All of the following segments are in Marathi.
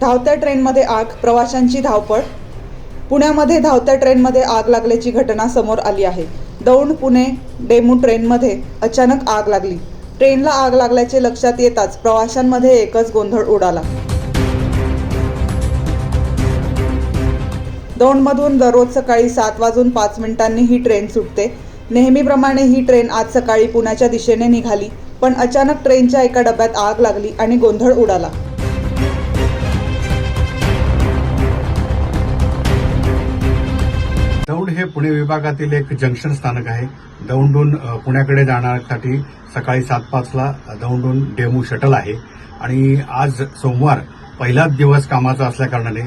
धावत्या ट्रेनमध्ये आग प्रवाशांची धावपळ. पुण्यामध्ये धावत्या ट्रेनमध्ये आग लागल्याची घटना समोर आली आहे. दौंड पुणे डेमू ट्रेनमध्ये अचानक आग लागली. ट्रेनला आग लागल्याचे लक्षात येताच प्रवाशांमध्ये एकच गोंधळ उडाला. दौंडमधून दररोज सकाळी सात वाजून पाच मिनिटांनी ही ट्रेन सुटते. नेहमीप्रमाणे ही ट्रेन आज सकाळी पुण्याच्या दिशेने निघाली पण अचानक ट्रेनच्या एका डब्यात आग लागली आणि गोंधळ उडाला. हे पुणे विभागातील एक जंक्शन स्थानक आहे. दौंडून पुण्याकडे जाण्यासाठी सकाळी सात पाचला दौंडून डेमू शटल आहे. आणि आज सोमवार पहिलाच दिवस कामाचा असल्याकारणाने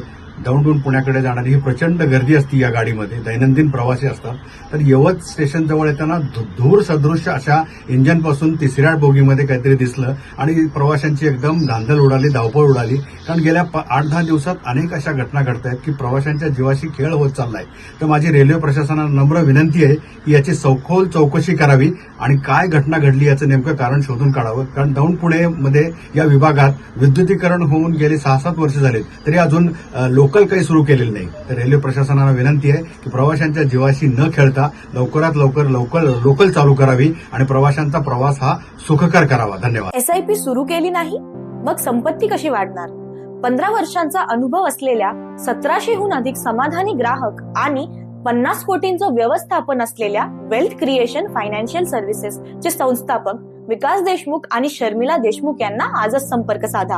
दौंडून पुण्याकडे जाणारी ही प्रचंड गर्दी असते या गाडीमध्ये. दैनंदिन प्रवासी असतात. तर यवत स्टेशनजवळ येताना धूर सदृश्य अशा इंजनपासून तिसऱ्या बोगीमध्ये काहीतरी दिसलं आणि प्रवाशांची एकदम धांदल उडाली धावपळ उडाली. कारण गेल्या प- आठ दहा दिवसात अनेक अशा घटना घडत आहेत की प्रवाशांच्या जीवाशी खेळ होत चाललाय. तर माझी रेल्वे प्रशासनाला नम्र विनंती आहे की याची सखोल चौकशी करावी आणि काय घटना घडली याचं नेमकं कारण शोधून काढावं. कारण दौंड पुणेमध्ये या विभागात विद्युतीकरण होऊन गेली सहा सात वर्ष झाले तरी अजून लोक लोकल काही सुरू केलेलं नाही. तर रेल्वे प्रशासनाला विनंती आहे की प्रवाशांच्या जीवाशी न खेळता लवकरात लवकर लवकर लोकल चालू करावी आणि प्रवाशांचा प्रवास हा सुखकर करावा. धन्यवाद. एसआयपी सुरू केली नाही मग संपत्ती कशी वाढणार? पंधरा वर्षांचा अनुभव असलेल्या सतराशेहून अधिक समाधानी ग्राहक आणि पन्नास कोटींचं व्यवस्थापन असलेल्या वेल्थ क्रिएशन फायनान्शियल सर्व्हिसेस चे संस्थापक विकास देशमुख आणि शर्मिला देशमुख यांना आजच संपर्क साधा.